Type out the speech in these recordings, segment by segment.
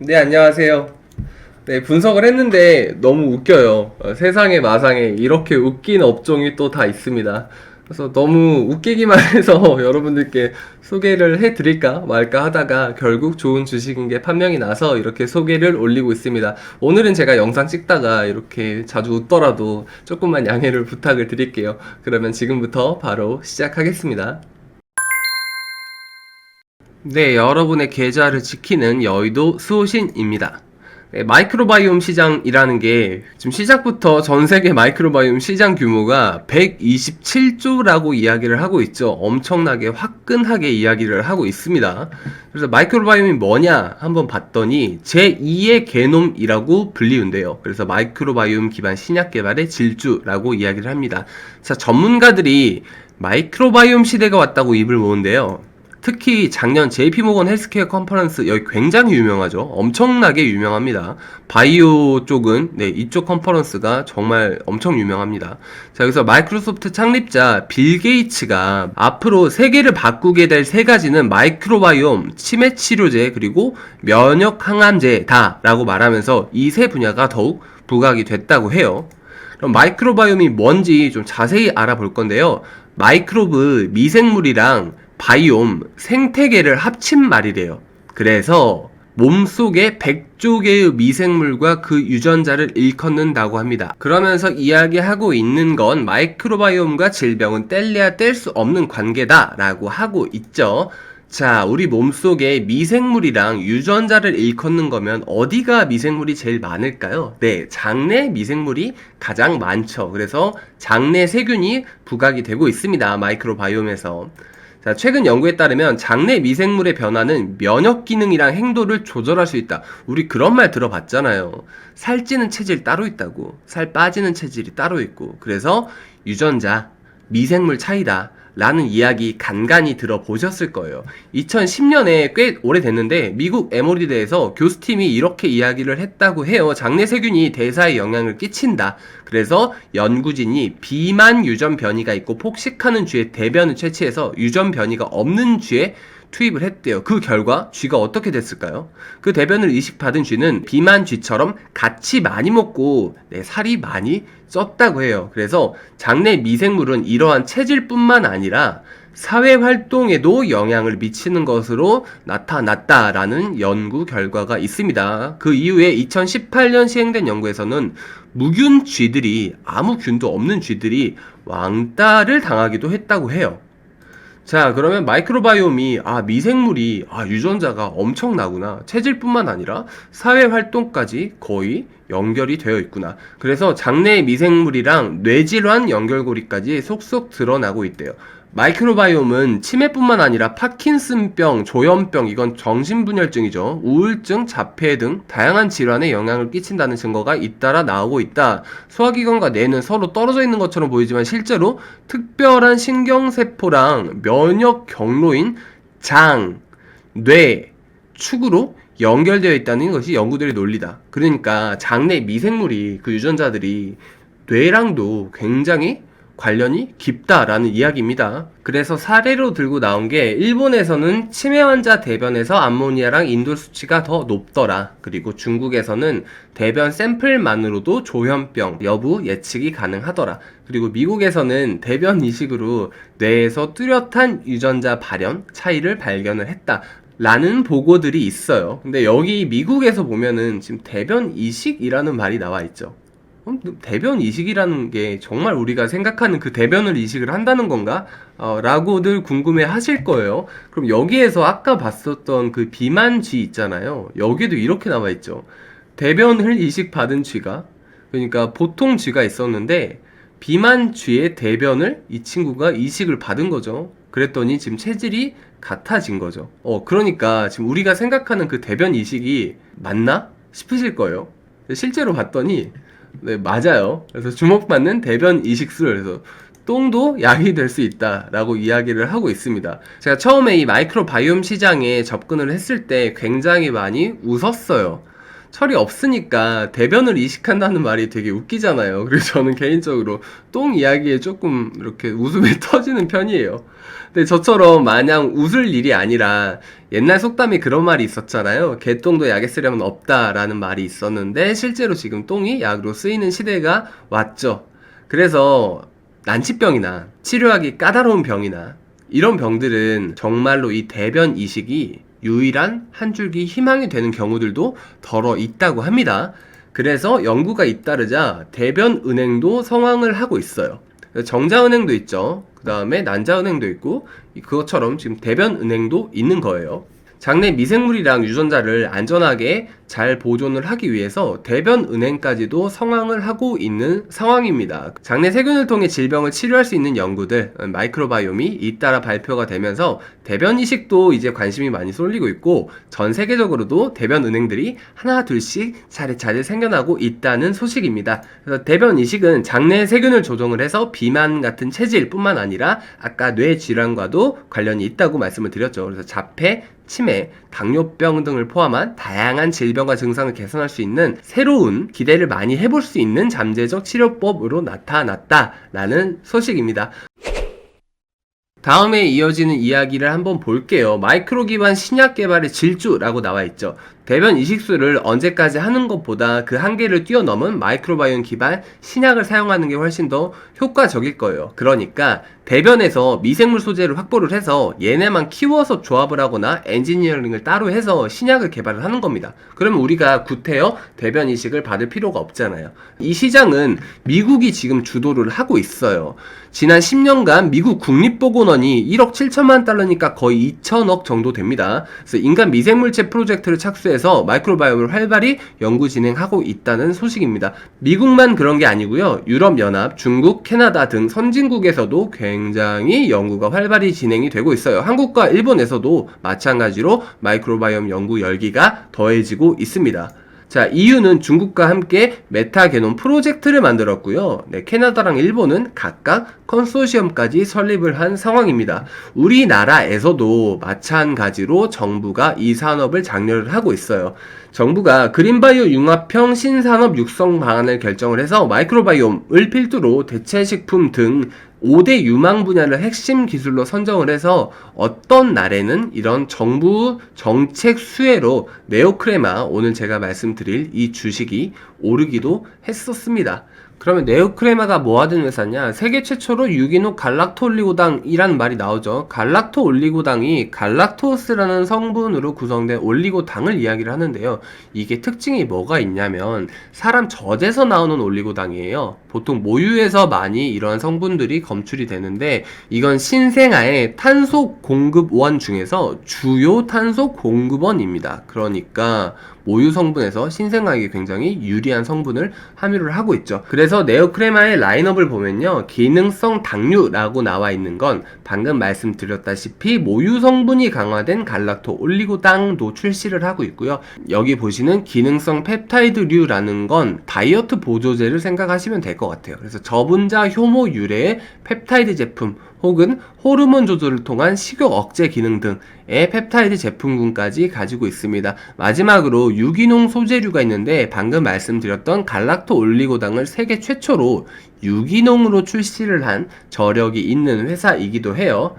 네, 안녕하세요. 네, 분석을 했는데 너무 웃겨요. 어, 세상에 마상에 이렇게 웃긴 업종이 또 다 있습니다. 그래서 너무 웃기기만 해서 여러분들께 소개를 해드릴까 말까 하다가 결국 좋은 주식인 게 판명이 나서 이렇게 소개를 올리고 있습니다. 오늘은 제가 영상 찍다가 이렇게 자주 웃더라도 조금만 양해를 부탁을 드릴게요. 그러면 지금부터 바로 시작하겠습니다. 네, 여러분의 계좌를 지키는 여의도 수호신입니다. 네, 마이크로바이옴 시장이라는 게 지금 시작부터 전 세계 마이크로바이옴 시장 규모가 127조라고 이야기를 하고 있죠. 엄청나게 화끈하게 이야기를 하고 있습니다. 그래서 마이크로바이옴이 뭐냐 한번 봤더니 제2의 게놈이라고 불리운데요. 그래서 마이크로바이옴 기반 신약 개발의 질주라고 이야기를 합니다. 자, 전문가들이 마이크로바이옴 시대가 왔다고 입을 모은데요. 특히 작년 JP모건 헬스케어 컨퍼런스 여기 굉장히 유명하죠. 엄청나게 유명합니다. 바이오 쪽은 네, 이쪽 컨퍼런스가 정말 엄청 유명합니다. 자, 여기서 마이크로소프트 창립자 빌 게이츠가 앞으로 세계를 바꾸게 될 세 가지는 마이크로바이옴, 치매 치료제, 그리고 면역 항암제다라고 말하면서 이 세 분야가 더욱 부각이 됐다고 해요. 그럼 마이크로바이옴이 뭔지 좀 자세히 알아볼 건데요. 마이크로브 미생물이랑 바이옴 생태계를 합친 말이래요. 그래서 몸속에 100조 개의 미생물과 그 유전자를 일컫는다고 합니다. 그러면서 이야기하고 있는 건 마이크로바이옴과 질병은 뗄래야 뗄 수 없는 관계다라고 하고 있죠. 자, 우리 몸속에 미생물이랑 유전자를 일컫는 거면 어디가 미생물이 제일 많을까요? 네, 장내 미생물이 가장 많죠. 그래서 장내 세균이 부각이 되고 있습니다. 마이크로바이옴에서. 자, 최근 연구에 따르면 장내 미생물의 변화는 면역 기능이랑 행동을 조절할 수 있다. 우리 그런 말 들어봤잖아요. 살찌는 체질 따로 있다고. 살 빠지는 체질이 따로 있고. 그래서 유전자, 미생물 차이다. 라는 이야기 간간히 들어보셨을 거예요. 2010년에 꽤 오래됐는데 미국 에모리드에서 교수팀이 이렇게 이야기를 했다고 해요. 장내 세균이 대사에 영향을 끼친다. 그래서 연구진이 비만 유전 변이가 있고 폭식하는 쥐의 대변을 채취해서 유전 변이가 없는 쥐에 투입을 했대요. 그 결과 쥐가 어떻게 됐을까요? 그 대변을 이식받은 쥐는 비만 쥐처럼 같이 많이 먹고 네, 살이 많이 쪘다고 해요. 그래서 장내 미생물은 이러한 체질뿐만 아니라 사회 활동에도 영향을 미치는 것으로 나타났다라는 연구 결과가 있습니다. 그 이후에 2018년 시행된 연구에서는 무균 쥐들이 아무 균도 없는 쥐들이 왕따를 당하기도 했다고 해요. 자, 그러면 마이크로바이옴이 아, 미생물이 아, 유전자가 엄청나구나. 체질뿐만 아니라 사회 활동까지 거의 연결이 되어 있구나. 그래서 장내 미생물이랑 뇌질환 연결고리까지 속속 드러나고 있대요. 마이크로바이옴은 치매뿐만 아니라 파킨슨병, 조현병, 이건 정신분열증이죠. 우울증, 자폐 등 다양한 질환에 영향을 끼친다는 증거가 잇따라 나오고 있다. 소화기관과 뇌는 서로 떨어져 있는 것처럼 보이지만 실제로 특별한 신경세포랑 면역 경로인 장, 뇌, 축으로 연결되어 있다는 것이 연구들의 논리다. 그러니까 장내 미생물이 그 유전자들이 뇌랑도 굉장히 관련이 깊다라는 이야기입니다. 그래서 사례로 들고 나온 게 일본에서는 치매 환자 대변에서 암모니아랑 인돌 수치가 더 높더라. 그리고 중국에서는 대변 샘플만으로도 조현병 여부 예측이 가능하더라. 그리고 미국에서는 대변 이식으로 뇌에서 뚜렷한 유전자 발현 차이를 발견을 했다. 라는 보고들이 있어요. 근데 여기 미국에서 보면은 지금 대변 이식이라는 말이 나와 있죠. 어, 대변 이식이라는 게 정말 우리가 생각하는 그 대변을 이식을 한다는 건가? 어, 라고들 궁금해 하실 거예요. 그럼 여기에서 아까 봤었던 그 비만 쥐 있잖아요. 여기도 이렇게 나와 있죠. 대변을 이식 받은 쥐가, 그러니까 보통 쥐가 있었는데, 비만 쥐의 대변을 이 친구가 이식을 받은 거죠. 그랬더니 지금 체질이 같아진 거죠. 어, 그러니까 지금 우리가 생각하는 그 대변 이식이 맞나? 싶으실 거예요. 실제로 봤더니, 네, 맞아요. 그래서 주목받는 대변 이식술, 그래서 똥도 약이 될 수 있다라고 이야기를 하고 있습니다. 제가 처음에 이 마이크로바이옴 시장에 접근을 했을 때 굉장히 많이 웃었어요. 철이 없으니까 대변을 이식한다는 말이 되게 웃기잖아요. 그래서 저는 개인적으로 똥 이야기에 조금 이렇게 웃음이 터지는 편이에요. 근데 저처럼 마냥 웃을 일이 아니라 옛날 속담에 그런 말이 있었잖아요. 개똥도 약에 쓰려면 없다라는 말이 있었는데 실제로 지금 똥이 약으로 쓰이는 시대가 왔죠. 그래서 난치병이나 치료하기 까다로운 병이나 이런 병들은 정말로 이 대변 이식이 유일한 한 줄기 희망이 되는 경우들도 덜어 있다고 합니다. 그래서 연구가 잇따르자 대변 은행도 성황을 하고 있어요. 정자은행도 있죠. 그 다음에 난자은행도 있고 그것처럼 지금 대변 은행도 있는 거예요. 장내 미생물이랑 유전자를 안전하게 잘 보존을 하기 위해서 대변 은행까지도 성황을 하고 있는 상황입니다. 장내 세균을 통해 질병을 치료할 수 있는 연구들 마이크로바이옴이 잇따라 발표가 되면서 대변 이식도 이제 관심이 많이 쏠리고 있고 전 세계적으로도 대변 은행들이 하나 둘씩 차례차례 생겨나고 있다는 소식입니다. 그래서 대변 이식은 장내 세균을 조정을 해서 비만 같은 체질뿐만 아니라 아까 뇌 질환과도 관련이 있다고 말씀을 드렸죠. 그래서 자폐, 치매, 당뇨병 등을 포함한 다양한 질병 과 증상을 개선할 수 있는 새로운 기대를 많이 해볼 수 있는 잠재적 치료법으로 나타났다라는 소식입니다. 다음에 이어지는 이야기를 한번 볼게요. 마이크로 기반 신약 개발의 질주라고 나와 있죠. 대변 이식술을 언제까지 하는 것보다 그 한계를 뛰어넘은 마이크로바이옴 기반 신약을 사용하는 게 훨씬 더 효과적일 거예요. 그러니까 대변에서 미생물 소재를 확보를 해서 얘네만 키워서 조합을 하거나 엔지니어링을 따로 해서 신약을 개발을 하는 겁니다. 그러면 우리가 구태여 대변 이식을 받을 필요가 없잖아요. 이 시장은 미국이 지금 주도를 하고 있어요. 지난 10년간 미국 국립보건원이 1억 7천만 달러니까 거의 2천억 정도 됩니다. 그래서 인간 미생물체 프로젝트를 착수해서 마이크로바이옴을 활발히 연구 진행하고 있다는 소식입니다. 미국만 그런 게 아니고요. 유럽연합, 중국, 캐나다 등 선진국에서도 굉장히 연구가 활발히 진행이 되고 있어요. 한국과 일본에서도 마찬가지로 마이크로바이옴 연구 열기가 더해지고 있습니다. 자, EU는 중국과 함께 메타게놈 프로젝트를 만들었고요. 네, 캐나다랑 일본은 각각 컨소시엄까지 설립을 한 상황입니다. 우리나라에서도 마찬가지로 정부가 이 산업을 장려를 하고 있어요. 정부가 그린바이오 융합형 신산업 육성 방안을 결정을 해서 마이크로바이옴을 필두로 대체 식품 등 5대 유망 분야를 핵심 기술로 선정을 해서 어떤 날에는 이런 정부 정책 수혜로 네오크레마 오늘 제가 말씀드릴 이 주식이 오르기도 했었습니다. 그러면 네오크레마가 뭐 하던 회사냐? 세계 최초로 유기농 갈락토 올리고당이라는 말이 나오죠. 갈락토 올리고당이 갈락토스라는 성분으로 구성된 올리고당을 이야기를 하는데요. 이게 특징이 뭐가 있냐면 사람 젖에서 나오는 올리고당이에요. 보통 모유에서 많이 이러한 성분들이 검출이 되는데 이건 신생아의 탄소 공급원 중에서 주요 탄소 공급원입니다. 그러니까 모유 성분에서 신생아에게 굉장히 유리한 성분을 함유를 하고 있죠. 그래서 네오크레마의 라인업을 보면요. 기능성 당류라고 나와 있는 건 방금 말씀드렸다시피 모유 성분이 강화된 갈락토 올리고당도 출시를 하고 있고요. 여기 보시는 기능성 펩타이드류라는 건 다이어트 보조제를 생각하시면 될 것 같아요. 그래서 저분자 효모 유래의 펩타이드 제품 혹은 호르몬 조절을 통한 식욕 억제 기능 등의 펩타이드 제품군까지 가지고 있습니다. 마지막으로 유기농 소재류가 있는데 방금 말씀드렸던 갈락토 올리고당을 세계 최초로 유기농으로 출시를 한 저력이 있는 회사이기도 해요.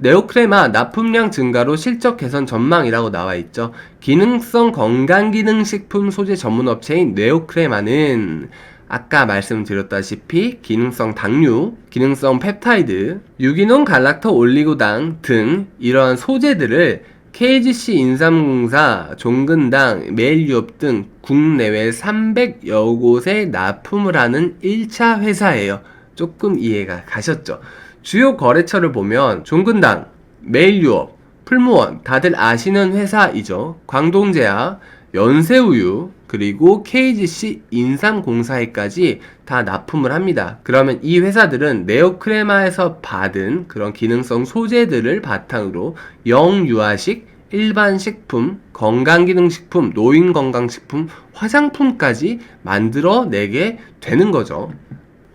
네오크레마 납품량 증가로 실적 개선 전망이라고 나와 있죠. 기능성 건강기능식품 소재 전문 업체인 네오크레마는 아까 말씀드렸다시피 기능성 당류, 기능성 펩타이드, 유기농 갈락토 올리고당 등 이러한 소재들을 KGC 인삼공사, 종근당, 메일유업 등 국내외 300여 곳에 납품을 하는 1차 회사예요. 조금 이해가 가셨죠? 주요 거래처를 보면 종근당, 메일유업, 풀무원 다들 아시는 회사이죠. 광동제약, 연세우유, 그리고 KGC 인삼공사에까지 다 납품을 합니다. 그러면 이 회사들은 네오크레마에서 받은 그런 기능성 소재들을 바탕으로 영유아식, 일반 식품, 건강기능식품, 노인건강식품, 화장품까지 만들어내게 되는 거죠.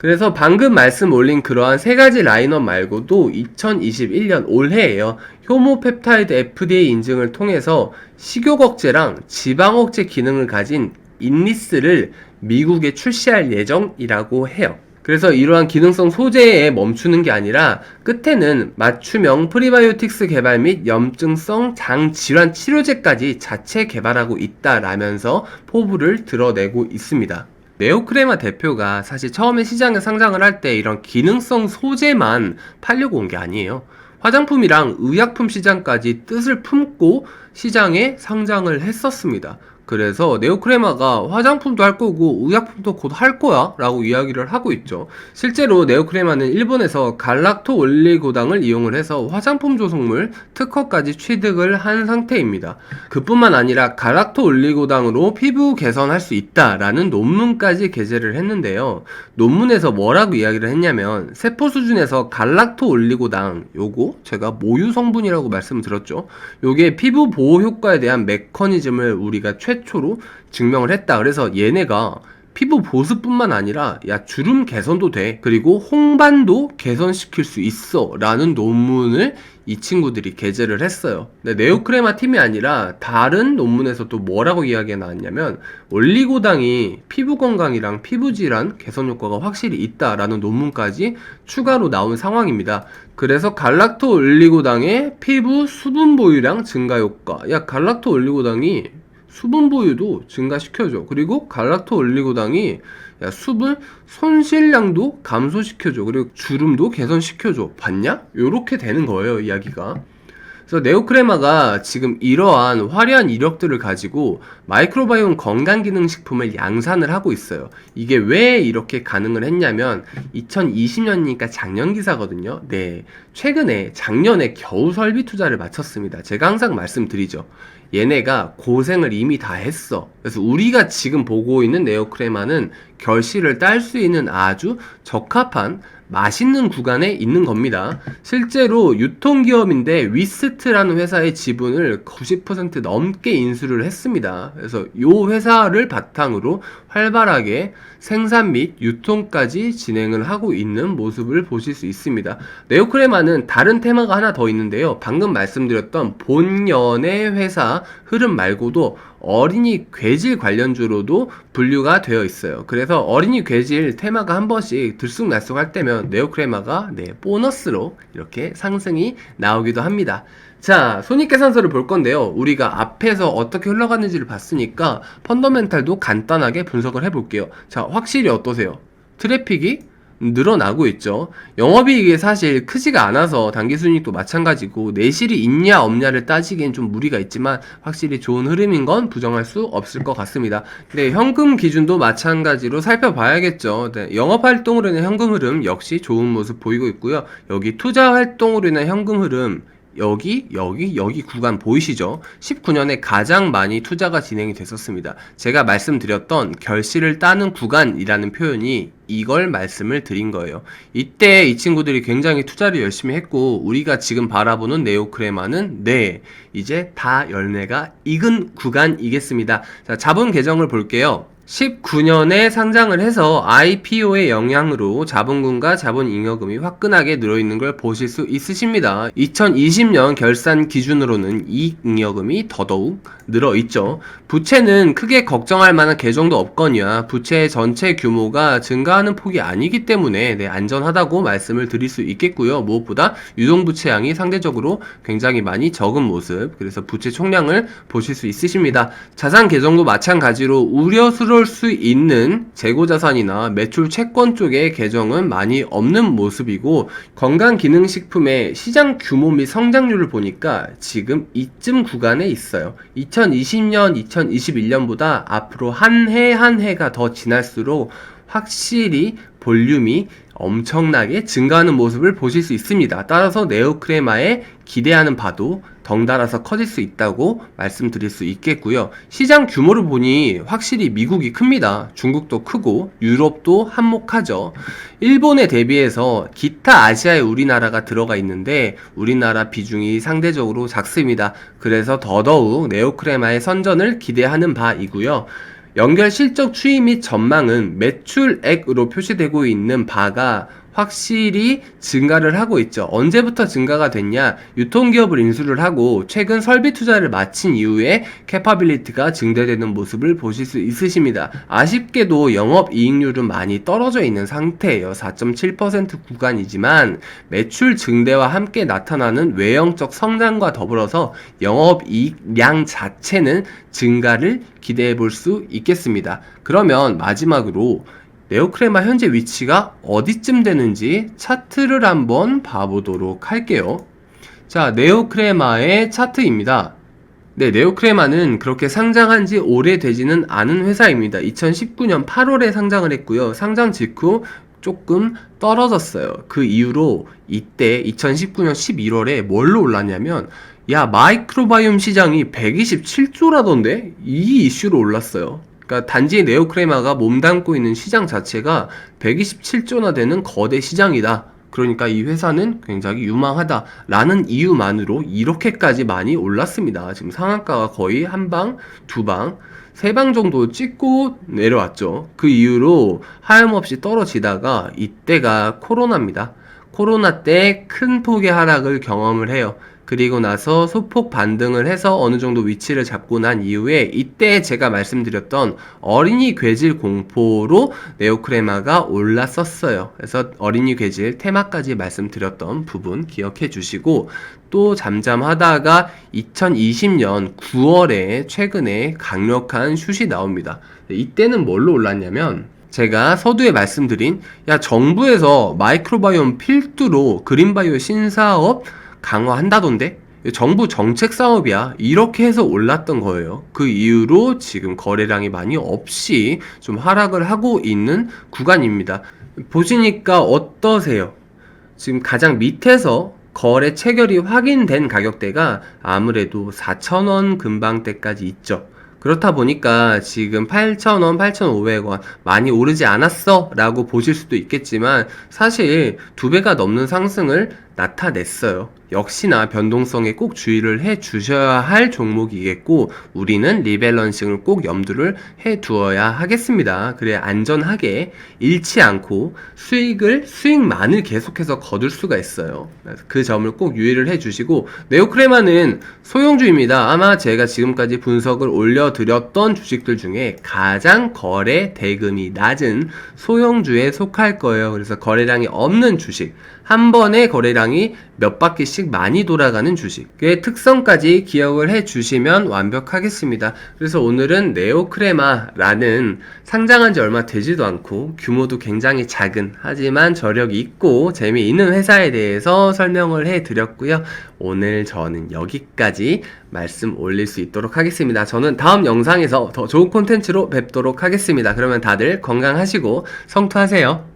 그래서 방금 말씀 올린 그러한 세 가지 라인업 말고도 2021년 올해에요. 효모펩타이드 FDA 인증을 통해서 식욕 억제랑 지방 억제 기능을 가진 인리스를 미국에 출시할 예정이라고 해요. 그래서 이러한 기능성 소재에 멈추는 게 아니라 끝에는 맞춤형 프리바이오틱스 개발 및 염증성 장 질환 치료제까지 자체 개발하고 있다라면서 포부를 드러내고 있습니다. 네오크레마 대표가 사실 처음에 시장에 상장을 할 때 이런 기능성 소재만 팔려고 온 게 아니에요. 화장품이랑 의약품 시장까지 뜻을 품고 시장에 상장을 했었습니다. 그래서 네오크레마가 화장품도 할 거고 의약품도 곧 할 거야 라고 이야기를 하고 있죠. 실제로 네오크레마는 일본에서 갈락토 올리고당을 이용을 해서 화장품 조성물 특허까지 취득을 한 상태입니다. 그뿐만 아니라 갈락토 올리고당으로 피부 개선할 수 있다라는 논문까지 게재를 했는데요. 논문에서 뭐라고 이야기를 했냐면 세포 수준에서 갈락토 올리고당 요거 제가 모유 성분이라고 말씀을 드렸죠. 요게 피부 보호 효과에 대한 메커니즘을 우리가 최 초로 증명을 했다. 그래서 얘네가 피부 보습뿐만 아니라 야 주름 개선도 돼. 그리고 홍반도 개선시킬 수 있어. 라는 논문을 이 친구들이 게재를 했어요. 근데 네오크레마 팀이 아니라 다른 논문에서 또 뭐라고 이야기가 나왔냐면 올리고당이 피부 건강이랑 피부 질환 개선 효과가 확실히 있다 라는 논문까지 추가로 나온 상황입니다. 그래서 갈락토 올리고당의 피부 수분 보유량 증가 효과. 야 갈락토 올리고당이 수분 보유도 증가시켜줘. 그리고 갈락토 올리고당이 야, 수분 손실량도 감소시켜줘. 그리고 주름도 개선시켜줘. 봤냐? 요렇게 되는 거예요, 이야기가. 그래서 네오크레마가 지금 이러한 화려한 이력들을 가지고 마이크로바이옴 건강기능식품을 양산을 하고 있어요. 이게 왜 이렇게 가능을 했냐면 2020년이니까 작년 기사거든요. 네. 최근에 작년에 겨우 설비 투자를 마쳤습니다. 제가 항상 말씀드리죠. 얘네가 고생을 이미 다 했어. 그래서 우리가 지금 보고 있는 네오크레마는 결실을 딸 수 있는 아주 적합한 맛있는 구간에 있는 겁니다. 실제로 유통기업인데 위스트라는 회사의 지분을 90% 넘게 인수를 했습니다. 그래서 이 회사를 바탕으로 활발하게 생산 및 유통까지 진행을 하고 있는 모습을 보실 수 있습니다. 네오크레마는 다른 테마가 하나 더 있는데요. 방금 말씀드렸던 본연의 회사 흐름 말고도 어린이 괴질 관련주로도 분류가 되어 있어요. 그래서 어린이 괴질 테마가 한 번씩 들쑥날쑥 할 때면 네오크레마가 네, 보너스로 이렇게 상승이 나오기도 합니다. 자, 손익계산서를 볼 건데요. 우리가 앞에서 어떻게 흘러갔는지를 봤으니까 펀더멘탈도 간단하게 분석을 해볼게요. 자, 확실히 어떠세요? 트래픽이 늘어나고 있죠. 영업이익이 사실 크지가 않아서 단기순이익도 마찬가지고 내실이 있냐 없냐를 따지기엔 좀 무리가 있지만 확실히 좋은 흐름인 건 부정할 수 없을 것 같습니다. 네, 현금 기준도 마찬가지로 살펴봐야겠죠. 네, 영업활동으로 인한 현금 흐름 역시 좋은 모습 보이고 있고요. 여기 투자 활동으로 인한 현금 흐름 여기, 여기, 여기 구간 보이시죠? 19년에 가장 많이 투자가 진행이 됐었습니다. 제가 말씀드렸던 결실을 따는 구간이라는 표현이 이걸 말씀을 드린 거예요. 이때 이 친구들이 굉장히 투자를 열심히 했고, 우리가 지금 바라보는 네오크레마는 네, 이제 다 열매가 익은 구간이겠습니다. 자, 자본 계정을 볼게요. 19년에 상장을 해서 IPO의 영향으로 자본금과 자본잉여금이 화끈하게 늘어있는 걸 보실 수 있으십니다. 2020년 결산 기준으로는 이익잉여금이 더더욱 늘어있죠. 부채는 크게 걱정할 만한 계정도 없거니와 부채 전체 규모가 증가하는 폭이 아니기 때문에 네, 안전하다고 말씀을 드릴 수 있겠고요. 무엇보다 유동부채량이 상대적으로 굉장히 많이 적은 모습 그래서 부채 총량을 보실 수 있으십니다. 자산 계정도 마찬가지로 우려스러울 수 있는 재고자산이나 매출 채권 쪽의 계정은 많이 없는 모습이고 건강기능식품의 시장 규모 및 성장률을 보니까 지금 이쯤 구간에 있어요. 2020년, 2021년보다 앞으로 한 해 한 해가 더 지날수록 확실히 볼륨이 엄청나게 증가하는 모습을 보실 수 있습니다. 따라서 네오크레마에 기대하는 바도 덩달아서 커질 수 있다고 말씀드릴 수 있겠고요. 시장 규모를 보니 확실히 미국이 큽니다. 중국도 크고 유럽도 한몫하죠. 일본에 대비해서 기타 아시아에 우리나라가 들어가 있는데 우리나라 비중이 상대적으로 작습니다. 그래서 더더욱 네오크레마의 선전을 기대하는 바이고요. 연결 실적 추이 및 전망은 매출액으로 표시되고 있는 바가 확실히 증가를 하고 있죠. 언제부터 증가가 됐냐? 유통기업을 인수를 하고 최근 설비 투자를 마친 이후에 캐파빌리티가 증대되는 모습을 보실 수 있으십니다. 아쉽게도 영업 이익률은 많이 떨어져 있는 상태예요. 4.7% 구간이지만 매출 증대와 함께 나타나는 외형적 성장과 더불어서 영업 이익량 자체는 증가를 기대해 볼 수 있겠습니다. 그러면 마지막으로 네오크레마 현재 위치가 어디쯤 되는지 차트를 한번 봐보도록 할게요. 자, 네오크레마의 차트입니다. 네, 네오크레마는 그렇게 상장한 지 오래되지는 않은 회사입니다. 2019년 8월에 상장을 했고요. 상장 직후 조금 떨어졌어요. 그 이후로 이때 2019년 11월에 뭘로 올랐냐면 야 마이크로바이옴 시장이 127조라던데 이 이슈로 올랐어요. 그러니까 단지 네오크레마가 몸담고 있는 시장 자체가 127조나 되는 거대 시장이다. 그러니까 이 회사는 굉장히 유망하다라는 이유만으로 이렇게까지 많이 올랐습니다. 지금 상한가가 거의 한 방, 두 방, 세 방 정도 찍고 내려왔죠. 그 이후로 하염없이 떨어지다가 이때가 코로나입니다. 코로나 때 큰 폭의 하락을 경험을 해요. 그리고 나서 소폭 반등을 해서 어느 정도 위치를 잡고 난 이후에 이때 제가 말씀드렸던 어린이 괴질 공포로 네오크레마가 올랐었어요. 그래서 어린이 괴질 테마까지 말씀드렸던 부분 기억해 주시고 또 잠잠하다가 2020년 9월에 최근에 강력한 슛이 나옵니다. 이때는 뭘로 올랐냐면 제가 서두에 말씀드린 야 정부에서 마이크로바이옴 필두로 그린바이오 신사업 강화한다던데? 정부 정책 사업이야. 이렇게 해서 올랐던 거예요. 그 이후로 지금 거래량이 많이 없이 좀 하락을 하고 있는 구간입니다. 보시니까 어떠세요? 지금 가장 밑에서 거래 체결이 확인된 가격대가 아무래도 4,000원 근방대까지 있죠. 그렇다 보니까 지금 8,000원, 8,500원 많이 오르지 않았어? 라고 보실 수도 있겠지만 사실 두 배가 넘는 상승을 나타냈어요. 역시나 변동성에 꼭 주의를 해 주셔야 할 종목이겠고 우리는 리밸런싱을 꼭 염두를 해 두어야 하겠습니다. 그래 안전하게 잃지 않고 수익을 수익만을 계속해서 거둘 수가 있어요. 그 점을 꼭 유의를 해 주시고 네오크레마는 소형주입니다. 아마 제가 지금까지 분석을 올려 드렸던 주식들 중에 가장 거래 대금이 낮은 소형주에 속할 거예요. 그래서 거래량이 없는 주식 한 번에 거래량이 몇 바퀴씩 많이 돌아가는 주식의 특성까지 기억을 해 주시면 완벽하겠습니다. 그래서 오늘은 네오크레마라는 상장한 지 얼마 되지도 않고 규모도 굉장히 작은 하지만 저력이 있고 재미있는 회사에 대해서 설명을 해 드렸고요. 오늘 저는 여기까지 말씀 올릴 수 있도록 하겠습니다. 저는 다음 영상에서 더 좋은 콘텐츠로 뵙도록 하겠습니다. 그러면 다들 건강하시고 성투하세요.